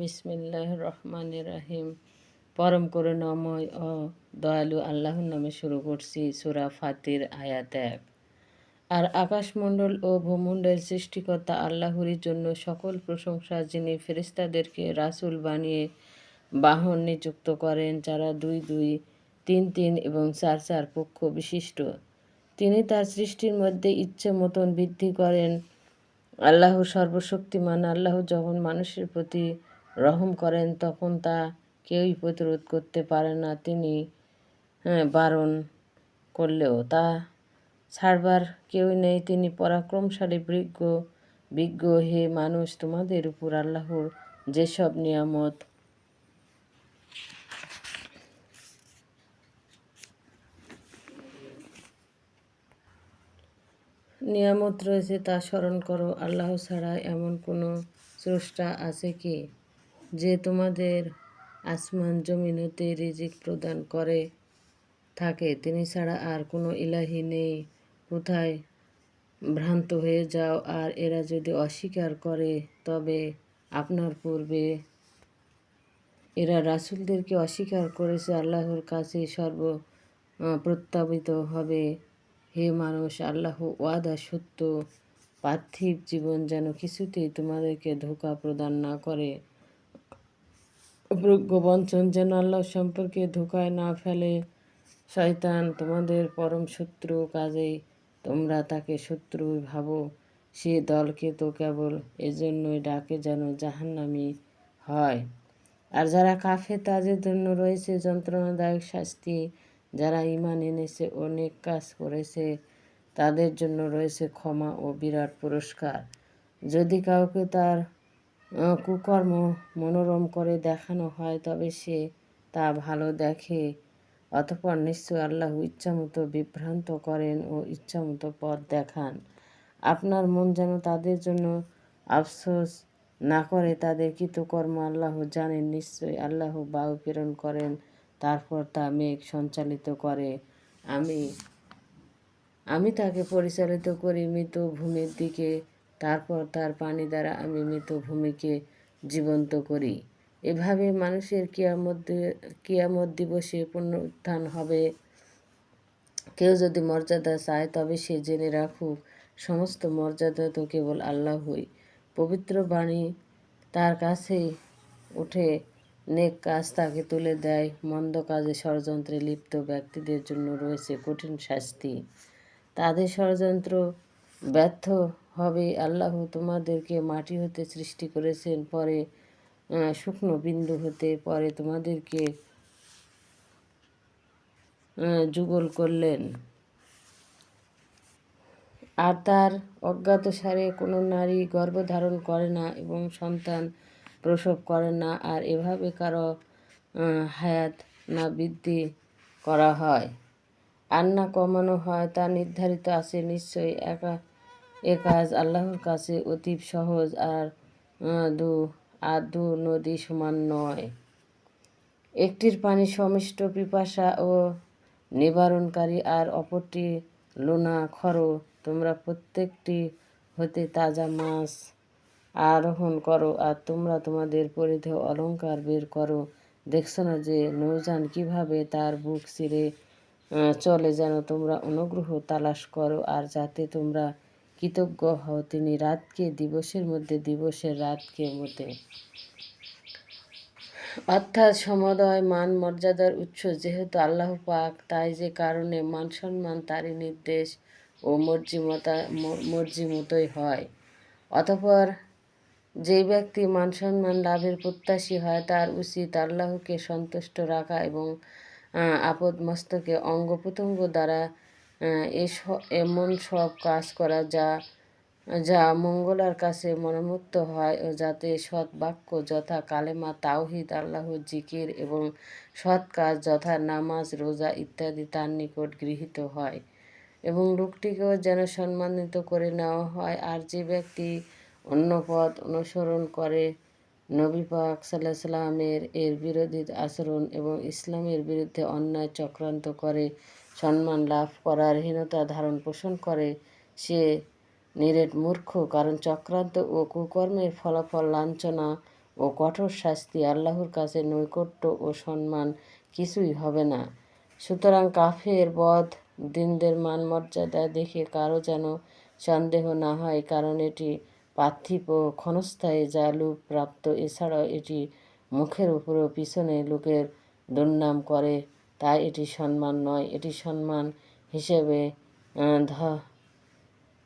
বিসমিল্লাহ রহমান রাহিম। পরম করুণাময় ও দয়ালু আল্লাহর নামে শুরু করছি সুরা ফাতির আয়াত এক। আর আকাশমণ্ডল ও ভূমণ্ডল সৃষ্টিকর্তা আল্লাহরই জন্য সকল প্রশংসা যিনি ফেরিস্তাদেরকে রাসুল বানিয়ে বাহন নিযুক্ত করেন, যারা দুই দুই, তিন তিন এবং চার চার পক্ষ বিশিষ্ট। তিনি তার সৃষ্টির মধ্যে ইচ্ছে মতন বৃদ্ধি করেন। আল্লাহ সর্বশক্তিমান আল্লাহ যখন মানুষের প্রতি রহম করেন তখন তা কেউই প্রতিরোধ করতে পারে না। তিনি হ্যাঁ, বারণ করলেও তা ছাড়বার কেউ নেই। তিনি পরাক্রমশালী বিজ্ঞ বিজ্ঞ হে মানুষ তোমাদের উপর আল্লাহর যেসব নিয়ামত নিয়ামত রয়েছে তা স্মরণ করো। আল্লাহ ছাড়া এমন কোনো স্রষ্টা আছে কি যে তোমাদের আসমান জমিন হতে রিজিক প্রদান করে, থাকে? তিনি ছাড়া আর কোনো ইলাহি নেই। কোথায় ভ্রান্ত হয়ে যাও আর এরা যদি অস্বীকার করে, তবে আপনার পূর্বে এরা রাসুলদেরকে অস্বীকার করেছে। আল্লাহর কাছে সর্ব প্রত্যাবিত হবে। হে মানুষ, আল্লাহ ওয়াদা সত্য। পার্থিব জীবন যেন কিছুতেই তোমাদেরকে ধোকা প্রদান না করে। বঞ্চন যেন আল্লাহ সম্পর্কে ধোকায় না ফেলে। শয়তান তোমাদের পরম শত্রু, কাজেই তোমরা তাকে শত্রু ভাবো। সে দলকে তো কেবল এজন্যই ডাকে যেন জাহান্নামি হয়। আর যারা কাফে তাদের জন্য রয়েছে যন্ত্রণাদায়ক শাস্তি। যারা ইমান এনেছে, অনেক কাজ করেছে, তাদের জন্য রয়েছে ক্ষমা ও বিরাট পুরস্কার। যদি কাউকে তার কুকর্ম মনোরম করে দেখানো হয়, তবে সে তা ভালো দেখে। অতপর নিশ্চয় আল্লাহ ইচ্ছামতো বিভ্রান্ত করেন ও ইচ্ছামতো পথ দেখান। আপনার মন যেন তাদের জন্য আফসোস না করে, তাদের কৃতকর্ম আল্লাহ জানেন। নিশ্চয়ই আল্লাহ বায়ু প্রেরণ করেন। তারপর তা মেঘ সঞ্চালিত করে। আমি আমি তাকে পরিচালিত করি মৃত ভূমির দিকে। তারপর তার পানি দ্বারা আমি মৃত ভূমিকে জীবন্ত করি। এভাবে মানুষের কিয়ামত কিয়ামত দিবসে পুনরুত্থান হবে। কেউ যদি মর্যাদা চায়, তবে সে জেনে রাখুক, সমস্ত মর্যাদা তো কেবল আল্লাহই। পবিত্র বাণী তার কাছেই উঠে। নেক কাজ তাকে তুলে দেয়, মন্দ কাজে ষড়যন্ত্রে লিপ্ত ব্যক্তিদের জন্য রয়েছে কঠিন শাস্তি। তাদের ষড়যন্ত্র ব্যর্থ হবে। আল্লাহ তোমাদেরকে মাটি হতে সৃষ্টি করেছেন, পরে শুকনো বিন্দু হতে, পরে তোমাদেরকে যুগল করলেন। আর তার অজ্ঞাত সারে কোনো নারী গর্ভধারণ করে না এবং সন্তান প্রসব করে না আর এভাবে কারও হায়াত না বৃদ্ধি করা হয়। আর না কমানো হয় তা নির্ধারিত আছে নিশ্চয়ই। একা, এ কাজ আল্লাহর কাছে অতীব সহজ আর দু আর দু নদী সমান নয়। একটির পানি সমিষ্ট পিপাসা ও নিবারণকারী আর অপরটি লোনা খর। তোমরা প্রত্যেকটি হতে তাজা মাছ আরোহণ করো আর তোমরা তোমাদের পরিধেয় অলঙ্কার বের করো। দেখছ না যে নৌজান কীভাবে তার বুক ছিঁড়ে চলে যেন তোমরা অনুগ্রহ তালাশ করো আর যাতে তোমরা কৃতজ্ঞ হও। তিনি রাতকে দিবসের মধ্যে দিবসের রাতকে মতে অর্থাৎ সমদয় মান মর্যাদার উৎস যেহেতু আল্লাহ পাক, তাই যে কারণে মান সম্মান তারই নির্দেশ ও মর্জিমতা মর্জি মতোই হয়। অতপর যে ব্যক্তি মান সম্মান লাভের প্রত্যাশী হয়, তার উচিত আল্লাহকে সন্তুষ্ট রাখা এবং আপদ মস্তকে অঙ্গ প্রত্যঙ্গ দ্বারা এমন সব কাজ করা যা যা মঙ্গলার কাছে মনোমুক্ত হয় ও যাতে সৎ বাক্য যথা কালেমা তাওহিদ আল্লাহর জিকির এবং সৎ কাজ যথা নামাজ, রোজা ইত্যাদি তার নিকট গৃহীত হয় এবং লোকটিকেও যেন সম্মানিত করে নেওয়া হয়। আর যে ব্যক্তি অন্য পথ অনুসরণ করে। নবী পাক সাল্লাহ সাল্লামের এর বিরোধী আচরণ এবং ইসলামের বিরুদ্ধে অন্যায় চক্রান্ত করে সম্মান লাভ করার হীনতা ধারণ পোষণ করে। সে নিরেট মূর্খ, কারণ চক্রান্ত ও কুকর্মের ফলাফল লাঞ্ছনা ও কঠোর শাস্তি আল্লাহর কাছে নৈকট্য ও সম্মান কিছুই হবে না। সুতরাং কাফের বধ দিনদের মান মর্যাদা দেখে কারও যেন সন্দেহ না হয়, কারণ এটি পার্থিব ক্ষণস্থায়ী যা লোপ প্রাপ্ত। এছাড়াও এটি মুখের উপর পিছনে লোকের দুর্নাম করে, তাই এটি সম্মান নয়। এটি সম্মান হিসেবে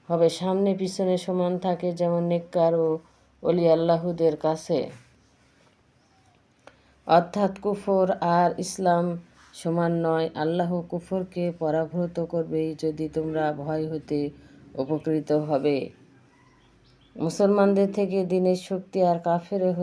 হবে। সামনে পিছনে সমান থাকে যেমন নেককার ও অলি আল্লাহুদের কাছে। অর্থাৎ কুফর আর ইসলাম সমান নয়। আল্লাহ কুফরকে পরাভূত করবেই যদি তোমরা ভয় হতে উপকৃত হবে। মুসলমানদের থেকে দিনের শক্তি আর কাফের হতে